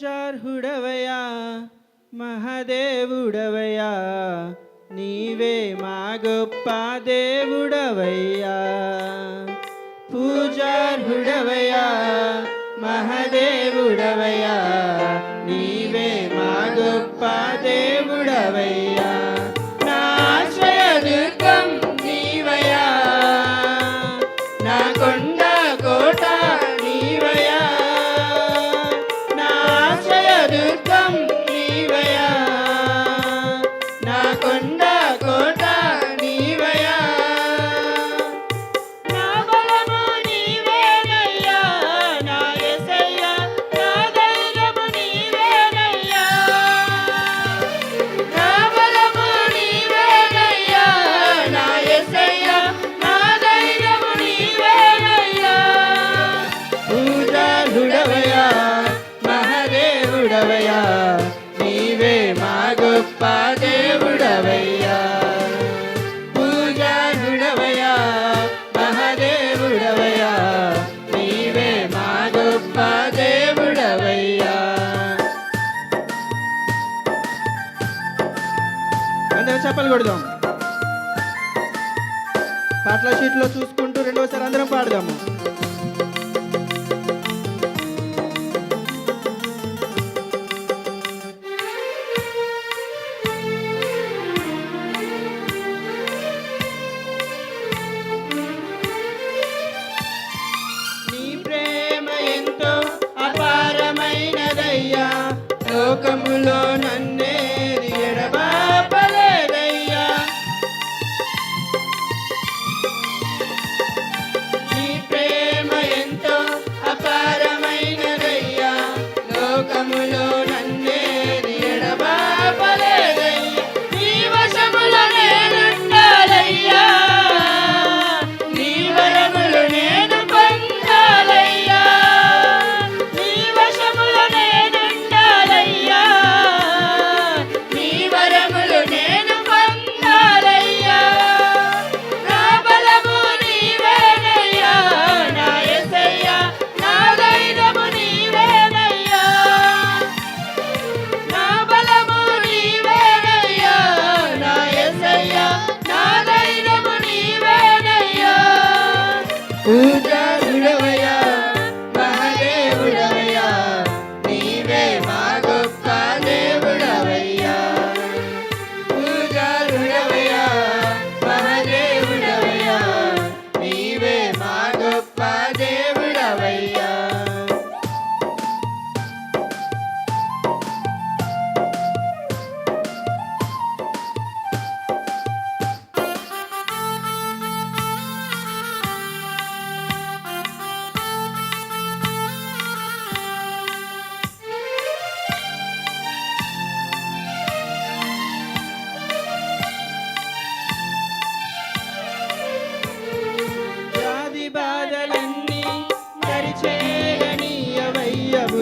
పూజార్హుడవయా మహాదేవుడవయా నీవే మా గొప్ప దేవుడవయ్యా. పూజార్హుడవయా మహాదేవుడవయా దేవుడవయ్యా. నీవే మా గొప్ప దేవుడవయ్యా. పాటల షీట్లో చూసుకుంటూ రెండోసారి అందరం పాడదాము.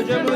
Hocamız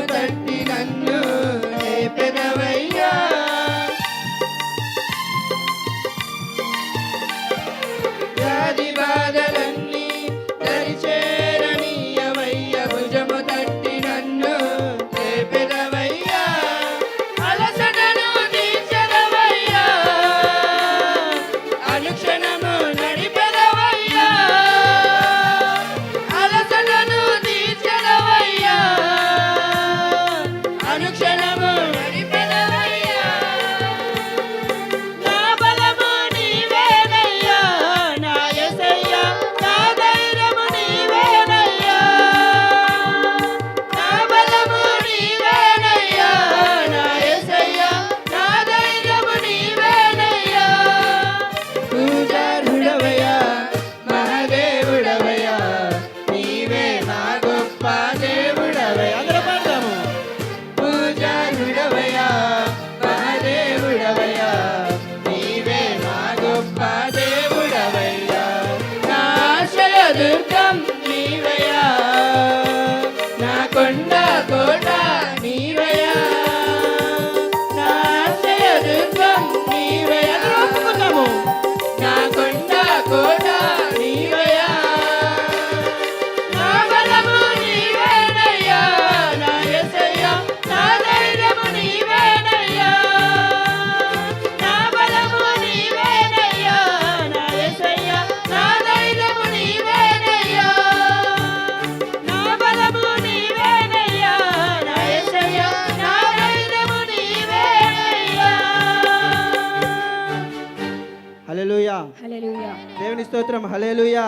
దేవుని స్తోత్రం. హలేలుయా